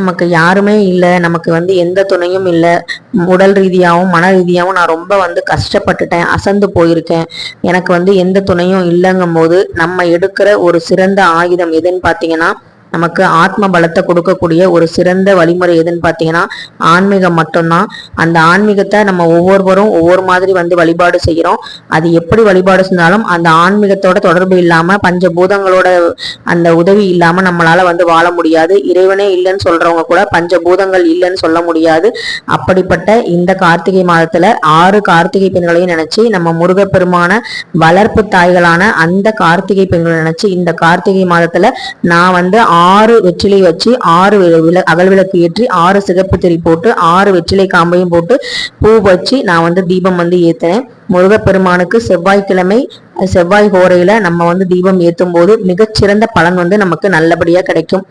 நமக்கு யாருமே இல்லை நமக்கு வந்து எந்த துணையும் இல்லை. உடல் ரீதியாகவும் மன ரீதியாகவும் நான் ரொம்ப வந்து கஷ்டப்பட்டுட்டேன் அசந்து போயிருக்கேன். எனக்கு வந்து எந்த துணையும் இல்லைங்கும் போது நம்ம எடுக்கிற ஒரு சிறந்த ஆயுதம் எதுன்னு பார்த்தீங்கன்னா நமக்கு ஆத்ம பலத்தை கொடுக்கக்கூடிய ஒரு சிறந்த வழிமுறை எதுன்னு பார்த்தீங்கன்னா ஆன்மீகம் மட்டும்தான். அந்த ஆன்மீகத்தை நம்ம ஒவ்வொருவரும் ஒவ்வொரு மாதிரி வந்து வழிபாடு செய்கிறோம். அது எப்படி வழிபாடு செஞ்சாலும் அந்த ஆன்மீகத்தோட தொடர்பு இல்லாமல் பஞ்சபூதங்களோட அந்த உதவி இல்லாமல் நம்மளால் வந்து வாழ முடியாது. இறைவனே இல்லைன்னு சொல்கிறவங்க கூட பஞ்சபூதங்கள் இல்லைன்னு சொல்ல முடியாது. அப்படிப்பட்ட இந்த கார்த்திகை மாதத்தில் ஆறு கார்த்திகை பெண்களையும் நினச்சி நம்ம முருகப்பெருமான வளர்ப்பு தாய்களான அந்த கார்த்திகை பெண்களை நினச்சி இந்த கார்த்திகை மாதத்தில் நான் வந்து ஆறு வெற்றிலை வச்சு ஆறு விள அகல் விளக்கு ஏற்றி ஆறு சிகப்பு திரி போட்டு ஆறு வெற்றிலை காம்பையும் போட்டு பூ வச்சு நான் வந்து தீபம் வந்து ஏத்தினேன் முருகப்பெருமானுக்கு செவ்வாய்க்கிழமை செவ்வாய் ஹோரையில் நம்ம வந்து தீபம் ஏற்றும் போது மிகச்சிறந்த பலன் வந்து நமக்கு நல்லபடியாக கிடைக்கும்.